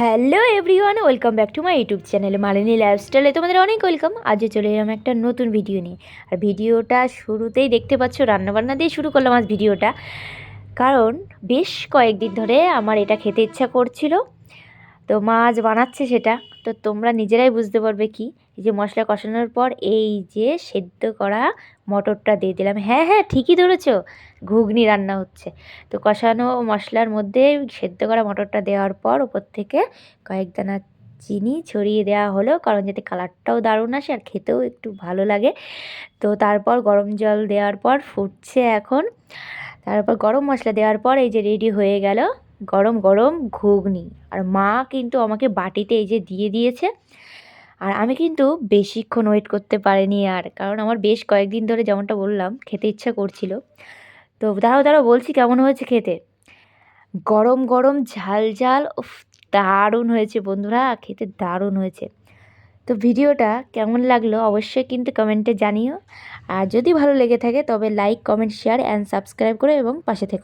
Hello everyone, welcome back to my YouTube channel Malini লাইফস্টাইলে। তোমাদের অনেক ওয়েলকাম। আজও চলে এলাম একটা নতুন ভিডিও নিয়ে। আর ভিডিওটা শুরুতেই দেখতে পাচ্ছ, রান্নাবান্না দিয়ে শুরু করলাম আজ ভিডিওটা। কারণ বেশ কয়েকদিন ধরে আমার এটা খেতে ইচ্ছা করছিল। তো মা আজ বানাচ্ছে সেটা। তো তোমরা নিজেরাই বুঝতে পারবে কি? এই যে মশলা কষানোর পর এই যে সেদ্ধ করা মটরটা দিয়ে দিলাম। হ্যাঁ হ্যাঁ ঠিকই ধরেছ, ঘুগনি রান্না হচ্ছে। তো কষানো মশলার মধ্যে সেদ্ধ করা মটরটা দেওয়ার পর ওপর থেকে কয়েক দানা চিনি ছড়িয়ে দেওয়া হলো, কারণ যাতে কালারটাও দারুণ আসে আর খেতেও একটু ভালো লাগে। তো তারপর গরম জল দেওয়ার পর ফুটছে এখন। তারপর গরম মশলা দেওয়ার পর এই যে রেডি হয়ে গেল। গরম গরম ঘুগনি। আর মা কিন্তু আমাকে বাটিতে এই যে দিয়ে দিয়েছে। আর আমি কিন্তু বেশিক্ষণ ওয়েট করতে পারিনি আর, কারণ আমার বেশ কয়েকদিন ধরে যেমনটা বললাম, খেতে ইচ্ছা করছিল। তো দাঁড়াও দাঁড়াও, বলছি কেমন হয়েছে খেতে? গরম গরম ঝাল ঝাল, উফ, দারুণ হয়েছে বন্ধুরা, খেতে দারুণ হয়েছে। তো ভিডিওটা কেমন লাগল অবশ্যই কিন্তু কমেন্টে জানিও। আর যদি ভালো লেগে থাকে তবে like comment share and subscribe করে এবং পাশে থেকো।